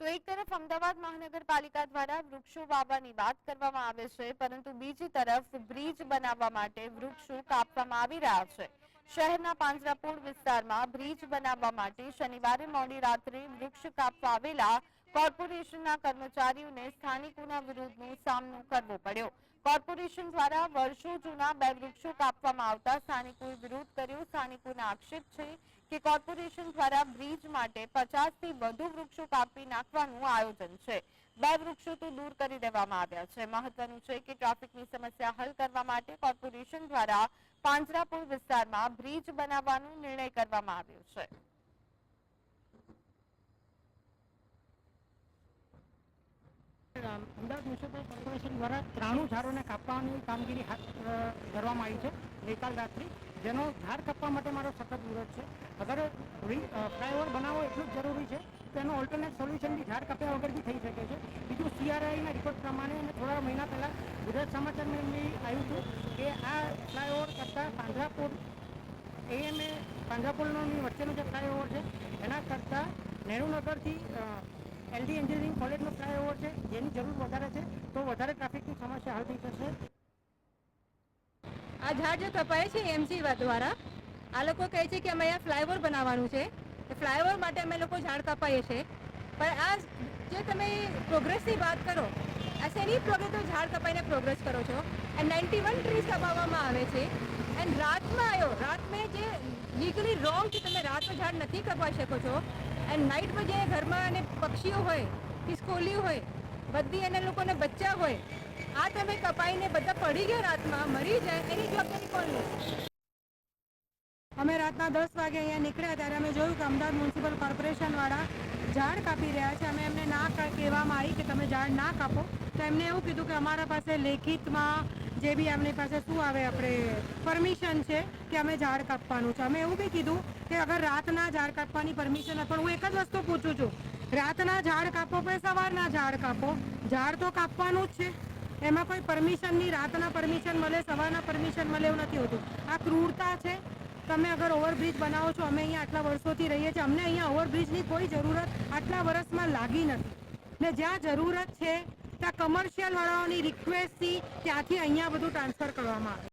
તો એક તરફ અમદાવાદ મહાનગરપાલિકા દ્વારા વૃક્ષો વાવવાની વાત કરવામાં આવે છે, પરંતુ બીજી તરફ બ્રિજ બનાવવા માટે વૃક્ષો કાપવામાં આવી રહ્યા છે. શહેરના પાંજરાપોળ વિસ્તારમાં બ્રિજ બનાવવા માટે શનિવારે મોડી રાત્રે વૃક્ષ કાપવા આવેલા કોર્પોરેશનના કર્મચારીઓને સ્થાનિકોના વિરોધનો સામનો કરવો પડ્યો. કોર્પોરેશન દ્વારા વર્ષો જૂના બે વૃક્ષો કાપવામાં આવતા સ્થાનિકોએ વિરોધ કર્યો. સ્થાનિકોના આક્ષેપ છે કે કોર્પોરેશન દ્વારા બ્રિજ માટે પચાસથી વધુ વૃક્ષો કાપી નાખવાનું આયોજન છે. બે વૃક્ષો તો દૂર કરી દેવામાં આવ્યા છે. મહત્વનું છે કે ટ્રાફિકની સમસ્યા હલ કરવા માટે કોર્પોરેશન દ્વારા પાંજરાપુર વિસ્તારમાં બ્રિજ બનાવવાનો નિર્ણય કરવામાં આવ્યો છે. અમદાવાદ મ્યુનિસિપલ કોર્પોરેશન દ્વારા ત્રાણું ઝાડોને કાપવાની કામગીરી હાથ ધરવામાં આવી છે ગઈકાલ રાત્રિ, જેનો ઝાડ કાપવા માટે મારો સખત વિરોધ છે. અગર ફ્લાયઓવર બનાવવો એટલું જ જરૂરી છે તેનો ઓલ્ટરનેટ સોલ્યુશન બી ઝાડ કાપ્યા વગર બી થઈ શકે છે. બીજું સીઆરઆઈના રિપોર્ટ પ્રમાણે અને થોડા મહિના પહેલાં ગુજરાત સમાચારમાં બી આવ્યું હતું કે આ ફ્લાયઓવર કરતાં પાંજરાપુર એએમએ પાંજરાપુરની વચ્ચેનું જે ફ્લાયઓવર છે, એના કરતાં નહેરુનગરથી એલડી એન્જિનિયરિંગ કોલેજનો ફ્લાયઓવર છે, જેની જરૂર વધારે છે, તો વધારે ટ્રાફિકની સમસ્યા હલ થઈ શકશે આ ઝાડ જે કપાય છે એમસી દ્વારા. આ લોકો કહે છે કે અમે અહીંયા ફ્લાયઓવર બનાવવાનું છે. ફ્લાયઓવર માટે અમે લોકો ઝાડ કપાઈએ છીએ પણ આ જે તમે પ્રોગ્રેસની વાત કરો, આ શેની પ્રોગ્રેસ તમે ઝાડ કપાઈને પ્રોગ્રેસ કરો છો? એન્ડ નાઇન્ટી વન ટ્રીઝ કપાવવામાં આવે છે. એન્ડ રાતમાં આવ્યો રાત મેં જે લીગલી રોંગ છે તમે રાતમાં ઝાડ નથી કપાઈ શકો છો એન્ડ નાઇટમાં જે ઘરમાં અને પક્ષીઓ હોય, ખિસકોલીઓ હોય, બધી એને લોકોને બચ્ચા હોય, આ તમે કપાઈને બધા પડી ગયા રાતમાં, મરી જાય, એની જવાબદારી કોણ લે? અમે રાતના દસ વાગે અહીંયા નીકળ્યા ત્યારે અમે જોયું કે અમદાવાદ મ્યુનિસિપલ કોર્પોરેશનવાળા ઝાડ કાપી રહ્યા છે. અમે એમને ના કહેવામાં આવી કે તમે ઝાડ ના કાપો. તો એમને એવું કીધું કે અમારા પાસે લેખિતમાં જે બી એમની પાસે શું આવે, આપણે પરમિશન છે કે અમે ઝાડ કાપવાનું છે. અમે એવું બી કીધું કે અગર રાતના ઝાડ કાપવાની પરમિશન પણ હું એક જ વસ્તુ પૂછું છું. રાતના ઝાડ કાપો કે સવારના ઝાડ કાપો? ઝાડ તો કાપવાનું જ છે. એમાં કોઈ પરમિશનની રાતના પરમિશન મળે, સવારના પરમિશન મળે એવું નથી હોતું. આ ક્રૂરતા છે. તમે અગર ઓવરબ્રિજ બનાવો છો, અમે અહીંયા આટલા વર્ષોથી રહીએ છીએ, અમને અહીંયા ઓવરબ્રિજની કોઈ જરૂરત આટલા વર્ષમાં લાગી નથી. ને જ્યાં જરૂરત છે, ત્યાં કમર્શિયલ વાળાઓની રિક્વેસ્ટથી ત્યાંથી અહીંયા બધું ટ્રાન્સફર કરવામાં આવે.